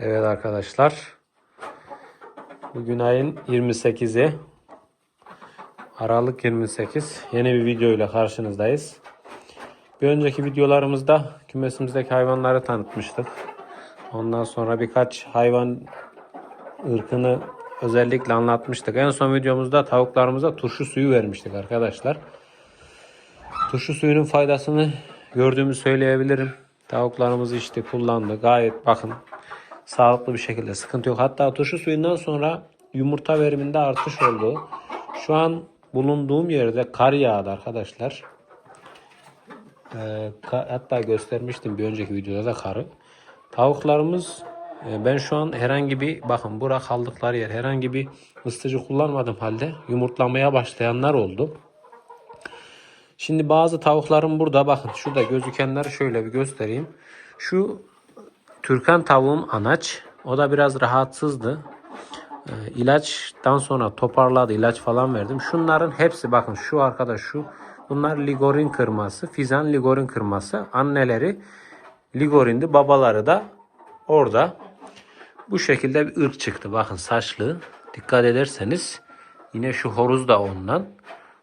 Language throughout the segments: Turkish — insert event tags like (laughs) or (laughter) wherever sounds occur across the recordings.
Evet arkadaşlar. Bugün ayın 28'i. Aralık 28. Yeni bir video ile karşınızdayız. Bir önceki videolarımızda kümesimizdeki hayvanları tanıtmıştık. Ondan sonra birkaç hayvan ırkını özellikle anlatmıştık. En son videomuzda tavuklarımıza turşu suyu vermiştik arkadaşlar. Turşu suyunun faydasını gördüğümü söyleyebilirim. Tavuklarımız işte kullandı. Gayet bakın sağlıklı bir şekilde sıkıntı yok. Hatta turşu suyundan sonra yumurta veriminde artış oldu. Şu an bulunduğum yerde kar yağdı arkadaşlar. Ee, ka- hatta göstermiştim bir önceki videoda da karı. Tavuklarımız e, ben şu an herhangi bir bakın bura kaldıkları yer herhangi bir ısıtıcı kullanmadım halde yumurtlamaya başlayanlar oldu. Şimdi bazı tavuklarım burada bakın şurada gözükenleri şöyle bir göstereyim. Şu Türkan tavuğum anaç. O da biraz rahatsızdı. İlaçtan sonra toparladı. ilaç falan verdim. Şunların hepsi bakın şu arkada şu. Bunlar ligorin kırması. Fizan ligorin kırması. Anneleri ligorindi. Babaları da orada. Bu şekilde bir ırk çıktı. Bakın saçlı. Dikkat ederseniz yine şu horoz da ondan.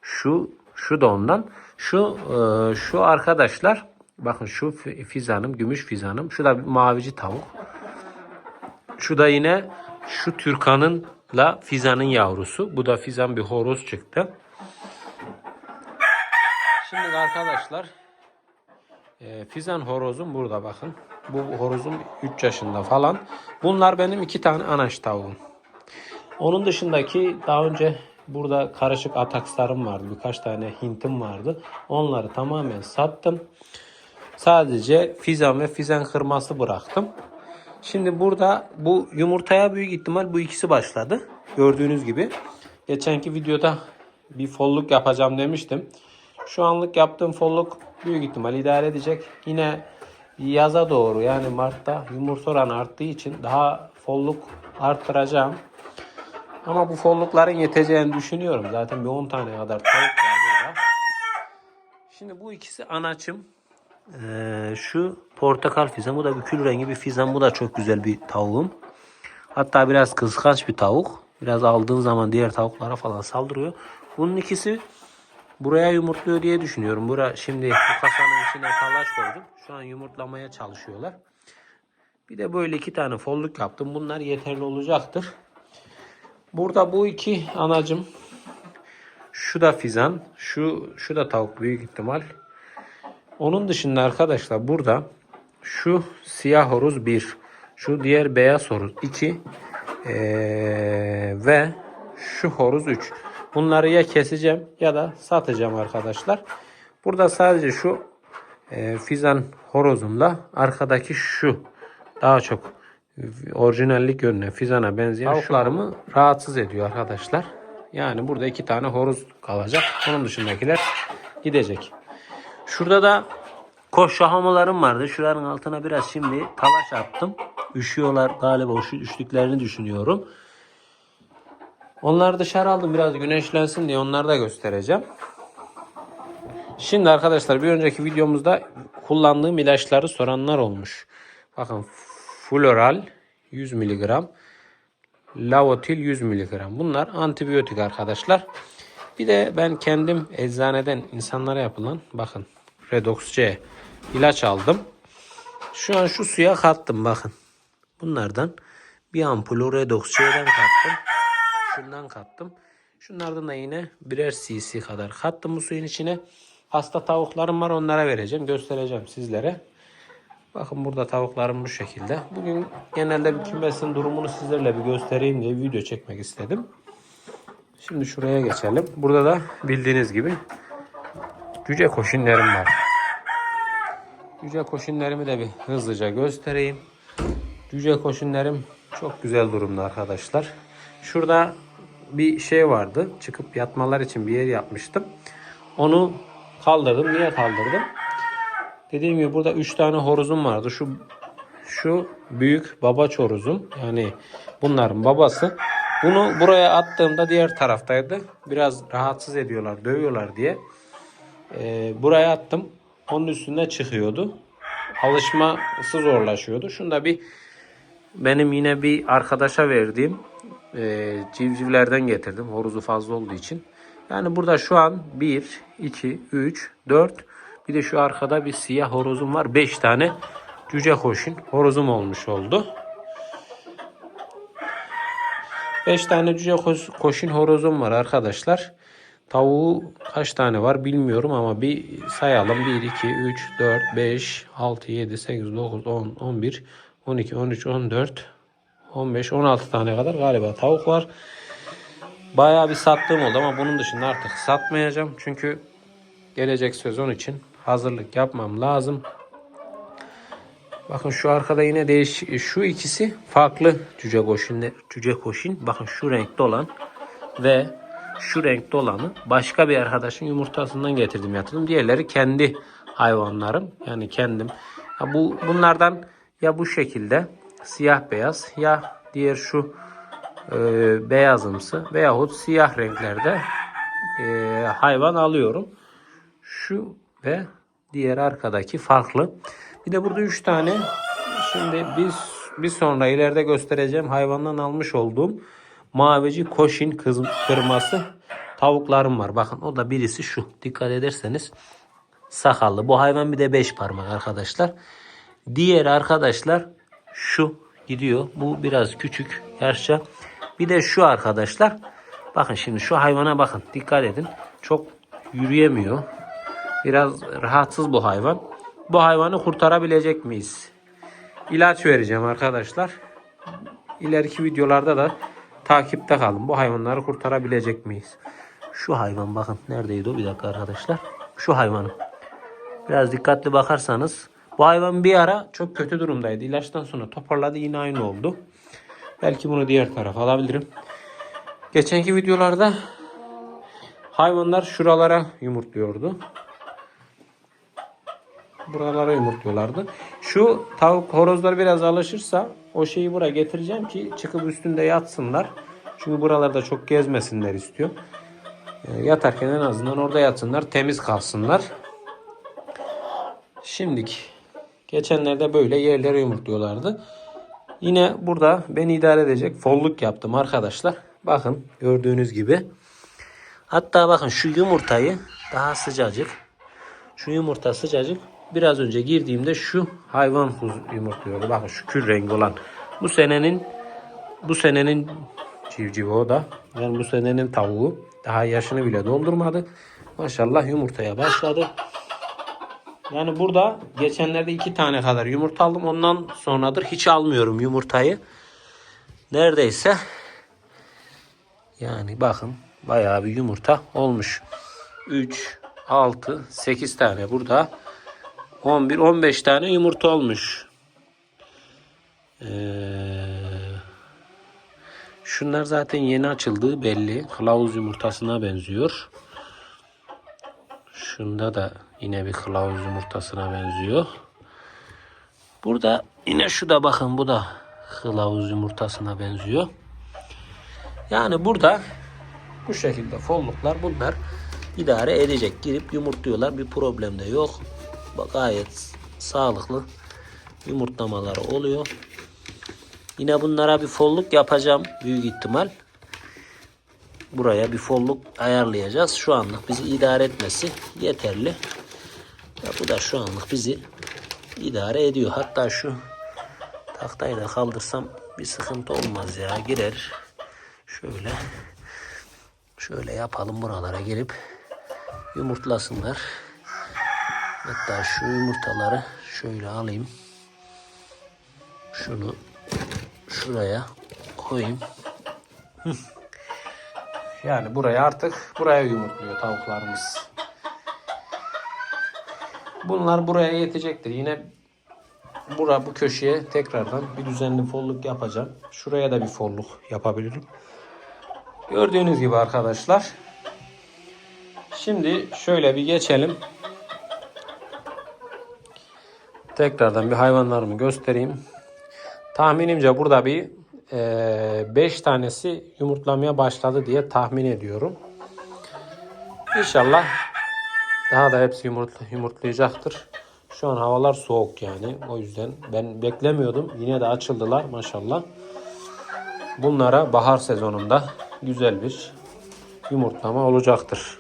Şu şu da ondan. Şu e, şu arkadaşlar bakın şu fi- fizanım, gümüş fizanım. Şu da mavici tavuk. Şu da yine şu Türkan'ınla fizanın yavrusu. Bu da fizan bir horoz çıktı. Şimdi arkadaşlar e, fizan horozum burada bakın. Bu horozum 3 yaşında falan. Bunlar benim iki tane anaç tavuğum. Onun dışındaki daha önce burada karışık atakslarım vardı. Birkaç tane hintim vardı. Onları tamamen sattım. Sadece fizan ve fizan kırması bıraktım. Şimdi burada bu yumurtaya büyük ihtimal bu ikisi başladı. Gördüğünüz gibi. Geçenki videoda bir folluk yapacağım demiştim. Şu anlık yaptığım folluk büyük ihtimal idare edecek. Yine yaza doğru yani Mart'ta yumurta oranı arttığı için daha folluk arttıracağım. Ama bu follukların yeteceğini düşünüyorum. Zaten bir 10 tane kadar tavuk var burada. Şimdi bu ikisi anaçım. Ee, şu portakal fizan. Bu da bir kül rengi bir fizan. Bu da çok güzel bir tavuğum. Hatta biraz kıskanç bir tavuk. Biraz aldığın zaman diğer tavuklara falan saldırıyor. Bunun ikisi buraya yumurtluyor diye düşünüyorum. Bura şimdi bu kasanın içine talaş koydum. Şu an yumurtlamaya çalışıyorlar. Bir de böyle iki tane folluk yaptım. Bunlar yeterli olacaktır. Burada bu iki anacım. Şu da fizan. Şu, şu da tavuk büyük ihtimal. Onun dışında arkadaşlar burada şu siyah horoz 1. Şu diğer beyaz horoz 2. ve şu horoz 3. Bunları ya keseceğim ya da satacağım arkadaşlar. Burada sadece şu e, fizan horozumla arkadaki şu daha çok orijinallik yönüne fizana benzeyen tavuklarımı rahatsız ediyor arkadaşlar. Yani burada iki tane horoz kalacak. Onun dışındakiler gidecek. Şurada da koş şahamalarım vardı. Şuranın altına biraz şimdi talaş attım. Üşüyorlar galiba üşü, üşüdüklerini düşünüyorum. Onları dışarı aldım biraz güneşlensin diye onları da göstereceğim. Şimdi arkadaşlar bir önceki videomuzda kullandığım ilaçları soranlar olmuş. Bakın Floral 100 mg, Lavotil 100 mg. Bunlar antibiyotik arkadaşlar. Bir de ben kendim eczaneden insanlara yapılan bakın Redox C ilaç aldım. Şu an şu suya kattım bakın. Bunlardan bir ampulü Redox C'den kattım. Şundan kattım. Şunlardan da yine birer cc kadar kattım bu suyun içine. Hasta tavuklarım var onlara vereceğim. Göstereceğim sizlere. Bakın burada tavuklarım bu şekilde. Bugün genelde bir kümesin durumunu sizlerle bir göstereyim diye video çekmek istedim. Şimdi şuraya geçelim. Burada da bildiğiniz gibi cüce koşinlerim var. Cüce koşinlerimi de bir hızlıca göstereyim. Cüce koşinlerim çok güzel durumda arkadaşlar. Şurada bir şey vardı. Çıkıp yatmalar için bir yer yapmıştım. Onu kaldırdım. Niye kaldırdım? Dediğim gibi burada 3 tane horozum vardı. Şu şu büyük baba horozum. Yani bunların babası. Bunu buraya attığımda diğer taraftaydı. Biraz rahatsız ediyorlar, dövüyorlar diye. Ee, buraya attım. Onun üstüne çıkıyordu. Alışması zorlaşıyordu. Şunda bir benim yine bir arkadaşa verdiğim e, civcivlerden getirdim. Horozu fazla olduğu için. Yani burada şu an 1, 2, 3, 4 bir de şu arkada bir siyah horozum var. 5 tane cüce koşun horozum olmuş oldu. 5 tane cüce koş- koşun horozum var arkadaşlar. Tavuğu kaç tane var bilmiyorum ama bir sayalım. 1, 2, 3, 4, 5, 6, 7, 8, 9, 10, 11, 12, 13, 14, 15, 16 tane kadar galiba tavuk var. Bayağı bir sattığım oldu ama bunun dışında artık satmayacağım. Çünkü gelecek sezon için hazırlık yapmam lazım. Bakın şu arkada yine değiş şu ikisi farklı cüce koşun cüce koşun. Bakın şu renkte olan ve şu renkte olanı başka bir arkadaşın yumurtasından getirdim yatırdım. Diğerleri kendi hayvanlarım. Yani kendim. Ya bu bunlardan ya bu şekilde siyah beyaz ya diğer şu e, beyazımsı veyahut siyah renklerde e, hayvan alıyorum. Şu ve diğer arkadaki farklı. Bir de burada 3 tane şimdi biz bir sonra ileride göstereceğim hayvandan almış olduğum mavici koşin kız, kırması tavuklarım var. Bakın o da birisi şu. Dikkat ederseniz sakallı. Bu hayvan bir de 5 parmak arkadaşlar. Diğer arkadaşlar şu gidiyor. Bu biraz küçük yaşça. Bir de şu arkadaşlar. Bakın şimdi şu hayvana bakın. Dikkat edin. Çok yürüyemiyor. Biraz rahatsız bu hayvan. Bu hayvanı kurtarabilecek miyiz? İlaç vereceğim arkadaşlar. İleriki videolarda da takipte kalın. Bu hayvanları kurtarabilecek miyiz? Şu hayvan bakın neredeydi o bir dakika arkadaşlar. Şu hayvanı. Biraz dikkatli bakarsanız bu hayvan bir ara çok kötü durumdaydı. İlaçtan sonra toparladı yine aynı oldu. Belki bunu diğer tarafa alabilirim. Geçenki videolarda hayvanlar şuralara yumurtluyordu. Buralara yumurtluyorlardı. Şu tavuk horozlar biraz alışırsa o şeyi buraya getireceğim ki çıkıp üstünde yatsınlar. Çünkü buralarda çok gezmesinler istiyor. Yani yatarken en azından orada yatsınlar, temiz kalsınlar. Şimdiki geçenlerde böyle yerlere yumurtluyorlardı. Yine burada beni idare edecek folluk yaptım arkadaşlar. Bakın gördüğünüz gibi. Hatta bakın şu yumurtayı daha sıcacık. Şu yumurta sıcacık. Biraz önce girdiğimde şu hayvan yumurtluyordu. Bakın şu kül rengi olan. Bu senenin bu senenin civcivi o da. Yani bu senenin tavuğu. Daha yaşını bile doldurmadı. Maşallah yumurtaya başladı. Yani burada geçenlerde iki tane kadar yumurta aldım. Ondan sonradır hiç almıyorum yumurtayı. Neredeyse yani bakın bayağı bir yumurta olmuş. 3, 6, 8 tane burada. 11, 15 tane yumurta olmuş. Ee, şunlar zaten yeni açıldığı belli. Kılavuz yumurtasına benziyor. Şunda da yine bir kılavuz yumurtasına benziyor. Burada yine şu da bakın bu da kılavuz yumurtasına benziyor. Yani burada bu şekilde folluklar bunlar idare edecek. Girip yumurtluyorlar. Bir problem de yok. Gayet sağlıklı yumurtlamaları oluyor. Yine bunlara bir folluk yapacağım büyük ihtimal. Buraya bir folluk ayarlayacağız. Şu anlık bizi idare etmesi yeterli. Ya bu da şu anlık bizi idare ediyor. Hatta şu tahtayı da kaldırsam bir sıkıntı olmaz ya. Girer. Şöyle şöyle yapalım buralara girip yumurtlasınlar. Hatta şu yumurtaları şöyle alayım. Şunu şuraya koyayım. (laughs) Yani buraya artık buraya yumurtluyor tavuklarımız. Bunlar buraya yetecektir. Yine bura bu köşeye tekrardan bir düzenli folluk yapacağım. Şuraya da bir folluk yapabilirim. Gördüğünüz gibi arkadaşlar. Şimdi şöyle bir geçelim. Tekrardan bir hayvanlarımı göstereyim. Tahminimce burada bir 5 tanesi yumurtlamaya başladı diye tahmin ediyorum. İnşallah daha da hepsi yumurt, yumurtlayacaktır. Şu an havalar soğuk yani. O yüzden ben beklemiyordum. Yine de açıldılar maşallah. Bunlara bahar sezonunda güzel bir yumurtlama olacaktır.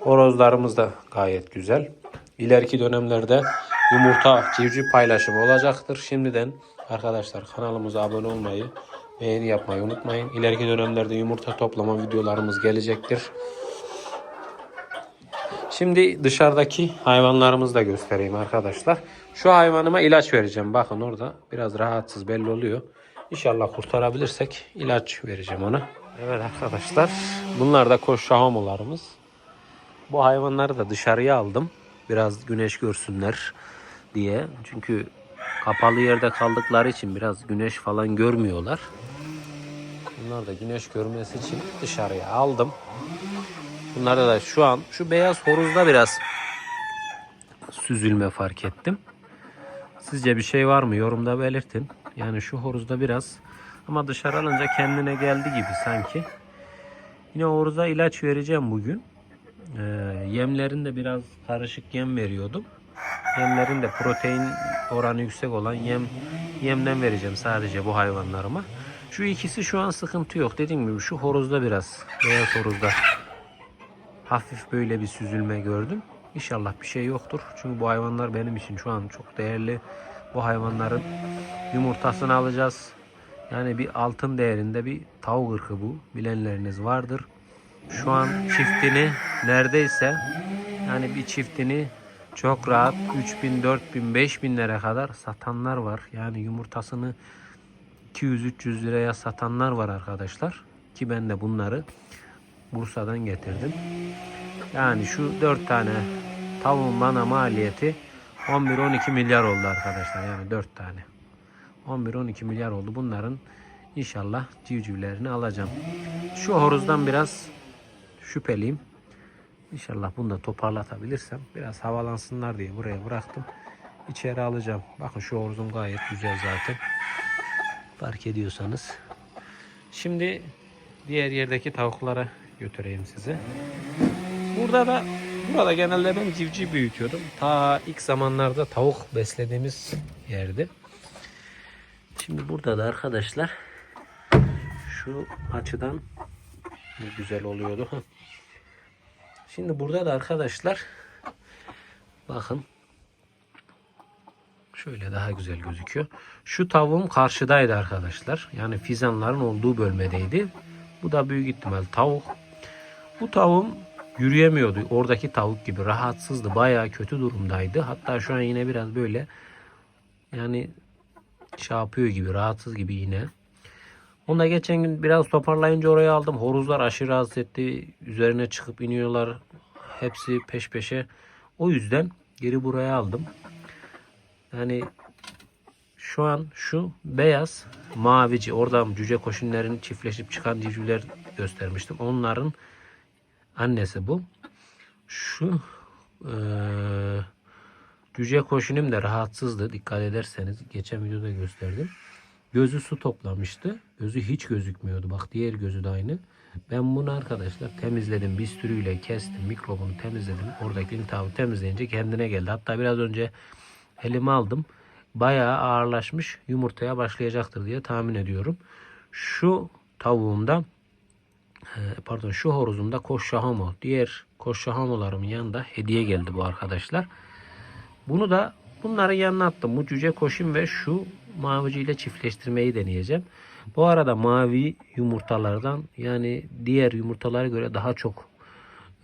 Horozlarımız da gayet güzel. İleriki dönemlerde yumurta civciv paylaşımı olacaktır. Şimdiden arkadaşlar kanalımıza abone olmayı, beğeni yapmayı unutmayın. İleriki dönemlerde yumurta toplama videolarımız gelecektir. Şimdi dışarıdaki hayvanlarımızı da göstereyim arkadaşlar. Şu hayvanıma ilaç vereceğim. Bakın orada biraz rahatsız belli oluyor. İnşallah kurtarabilirsek ilaç vereceğim ona. Evet arkadaşlar bunlar da koşahomolarımız. Bu hayvanları da dışarıya aldım. Biraz güneş görsünler diye. Çünkü kapalı yerde kaldıkları için biraz güneş falan görmüyorlar. Bunlar da güneş görmesi için dışarıya aldım. Bunlarda da şu an şu beyaz horuzda biraz süzülme fark ettim. Sizce bir şey var mı? Yorumda belirtin. Yani şu horuzda biraz ama dışarı alınca kendine geldi gibi sanki. Yine horuza ilaç vereceğim bugün. Ee, yemlerin biraz karışık yem veriyordum. Yemlerin de protein oranı yüksek olan yem yemden vereceğim sadece bu hayvanlarıma. Şu ikisi şu an sıkıntı yok. Dediğim gibi şu horozda biraz beyaz horozda hafif böyle bir süzülme gördüm. İnşallah bir şey yoktur. Çünkü bu hayvanlar benim için şu an çok değerli. Bu hayvanların yumurtasını alacağız. Yani bir altın değerinde bir tavuk ırkı bu. Bilenleriniz vardır. Şu an çiftini neredeyse yani bir çiftini çok rahat 3000, 4000, 5000 lira kadar satanlar var. Yani yumurtasını 200-300 liraya satanlar var arkadaşlar. Ki ben de bunları Bursa'dan getirdim. Yani şu 4 tane tavuğun bana maliyeti 11-12 milyar oldu arkadaşlar. Yani 4 tane. 11-12 milyar oldu. Bunların inşallah civcivlerini alacağım. Şu horozdan biraz şüpheliyim. İnşallah bunu da toparlatabilirsem biraz havalansınlar diye buraya bıraktım. İçeri alacağım. Bakın şu horozum gayet güzel zaten. Fark ediyorsanız. Şimdi diğer yerdeki tavuklara götüreyim size. Burada da burada genelde ben civciv büyütüyordum. Ta ilk zamanlarda tavuk beslediğimiz yerdi. Şimdi burada da arkadaşlar şu açıdan güzel oluyordu. Şimdi burada da arkadaşlar bakın şöyle daha güzel gözüküyor. Şu tavuğum karşıdaydı arkadaşlar. Yani fizanların olduğu bölmedeydi. Bu da büyük ihtimal tavuk. Bu tavuğum yürüyemiyordu. Oradaki tavuk gibi rahatsızdı. Bayağı kötü durumdaydı. Hatta şu an yine biraz böyle yani şey gibi rahatsız gibi yine. Onu da geçen gün biraz toparlayınca oraya aldım. Horozlar aşırı rahatsız etti. Üzerine çıkıp iniyorlar. Hepsi peş peşe. O yüzden geri buraya aldım. Yani şu an şu beyaz mavici orada cüce koşunların çiftleşip çıkan civcivler göstermiştim. Onların annesi bu. Şu eee cüce koşunum da rahatsızdı. Dikkat ederseniz geçen videoda gösterdim. Gözü su toplamıştı. Gözü hiç gözükmüyordu. Bak diğer gözü de aynı. Ben bunu arkadaşlar temizledim. Bistürüyle kestim. Mikrobunu temizledim. Oradaki iltihabı temizleyince kendine geldi. Hatta biraz önce elime aldım. Bayağı ağırlaşmış. Yumurtaya başlayacaktır diye tahmin ediyorum. Şu tavuğumda e, pardon şu horozumda koşşahamo. Diğer koşşahamolarımın yanında hediye geldi bu arkadaşlar. Bunu da bunları yanına attım. Bu cüce koşun ve şu maviciyle çiftleştirmeyi deneyeceğim. Bu arada mavi yumurtalardan yani diğer yumurtalara göre daha çok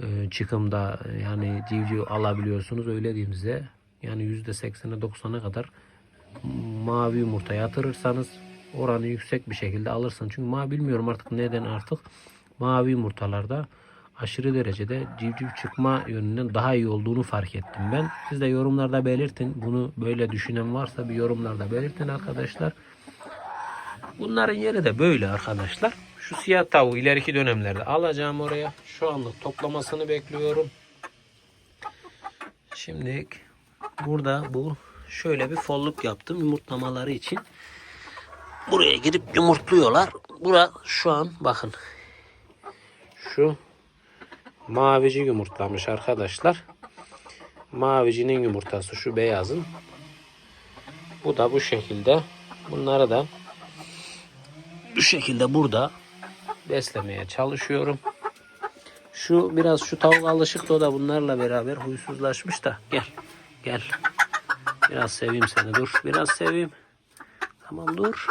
e, çıkımda yani civciv alabiliyorsunuz öyle diyeyim size. Yani %80'e 90'a kadar mavi yumurta yatırırsanız oranı yüksek bir şekilde alırsın. Çünkü mavi bilmiyorum artık neden artık mavi yumurtalarda aşırı derecede civciv çıkma yönünden daha iyi olduğunu fark ettim ben. Siz de yorumlarda belirtin. Bunu böyle düşünen varsa bir yorumlarda belirtin arkadaşlar. Bunların yeri de böyle arkadaşlar. Şu siyah tavuğu ileriki dönemlerde alacağım oraya. Şu anlık toplamasını bekliyorum. Şimdi burada bu şöyle bir folluk yaptım yumurtlamaları için. Buraya girip yumurtluyorlar. Bura şu an bakın. Şu mavici yumurtlamış arkadaşlar. mavicinin yumurtası şu beyazın. Bu da bu şekilde. Bunları da bu şekilde burada beslemeye çalışıyorum. Şu biraz şu tavuk alışıktı o da bunlarla beraber huysuzlaşmış da gel gel. Biraz seveyim seni dur biraz seveyim. Tamam dur.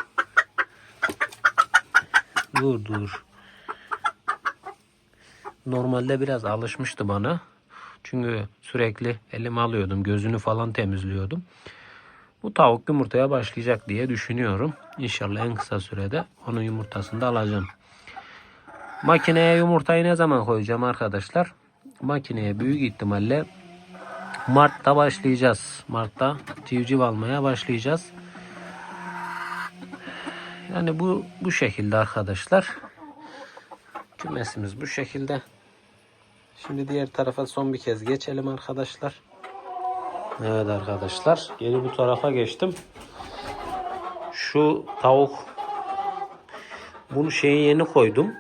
Dur dur. Normalde biraz alışmıştı bana. Çünkü sürekli elime alıyordum. Gözünü falan temizliyordum. Bu tavuk yumurtaya başlayacak diye düşünüyorum. İnşallah en kısa sürede onun yumurtasını da alacağım. Makineye yumurtayı ne zaman koyacağım arkadaşlar? Makineye büyük ihtimalle Mart'ta başlayacağız. Mart'ta civciv almaya başlayacağız. Yani bu bu şekilde arkadaşlar. Kümesimiz bu şekilde. Şimdi diğer tarafa son bir kez geçelim arkadaşlar. Evet arkadaşlar. Geri bu tarafa geçtim. Şu tavuk bunu şeyi yeni koydum.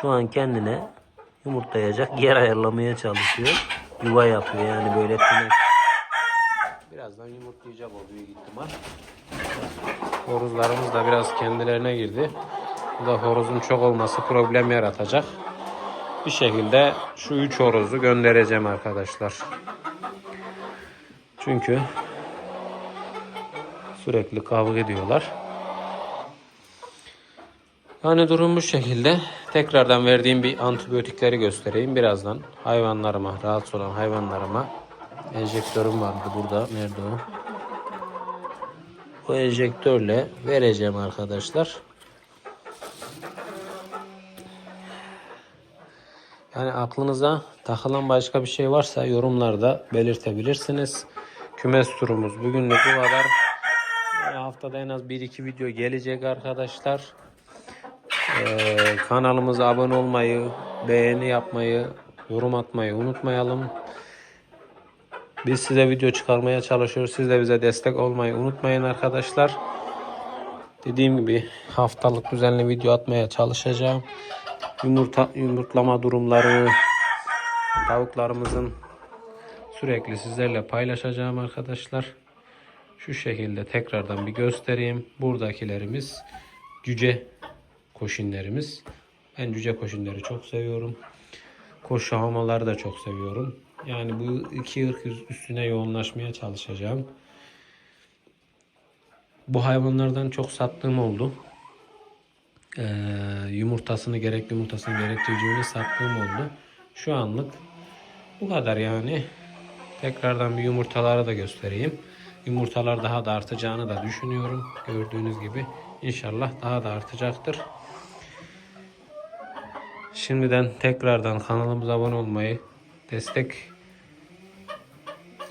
Şu an kendine yumurtlayacak yer ayarlamaya çalışıyor. Yuva yapıyor yani böyle. Birazdan yumurtlayacak o büyük ihtimal. Horozlarımız da biraz kendilerine girdi. Bu da horozun çok olması problem yaratacak. Bir şekilde şu üç horozu göndereceğim arkadaşlar. Çünkü sürekli kavga ediyorlar. Yani durum bu şekilde. Tekrardan verdiğim bir antibiyotikleri göstereyim. Birazdan hayvanlarıma, rahatsız olan hayvanlarıma enjektörüm vardı burada. Nerede o? Bu enjektörle vereceğim arkadaşlar. Yani aklınıza takılan başka bir şey varsa yorumlarda belirtebilirsiniz. Kümes turumuz bugünlük bu kadar. Yani haftada en az 1-2 video gelecek arkadaşlar. Ee, kanalımıza abone olmayı, beğeni yapmayı, yorum atmayı unutmayalım. Biz size video çıkarmaya çalışıyoruz. Siz de bize destek olmayı unutmayın arkadaşlar. Dediğim gibi haftalık düzenli video atmaya çalışacağım. Yumurta yumurtlama durumlarını tavuklarımızın sürekli sizlerle paylaşacağım arkadaşlar. Şu şekilde tekrardan bir göstereyim. Buradakilerimiz cüce koşinlerimiz. Ben cüce koşinleri çok seviyorum. Koşu hamaları da çok seviyorum. Yani bu iki ırk üstüne yoğunlaşmaya çalışacağım. Bu hayvanlardan çok sattığım oldu. Ee, yumurtasını gerek yumurtasını gerek civcivini sattığım oldu. Şu anlık bu kadar yani. Tekrardan bir yumurtaları da göstereyim. Yumurtalar daha da artacağını da düşünüyorum. Gördüğünüz gibi inşallah daha da artacaktır. Şimdiden tekrardan kanalımıza abone olmayı, destek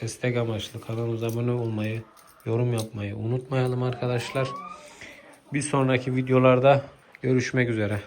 destek amaçlı kanalımıza abone olmayı, yorum yapmayı unutmayalım arkadaşlar. Bir sonraki videolarda görüşmek üzere.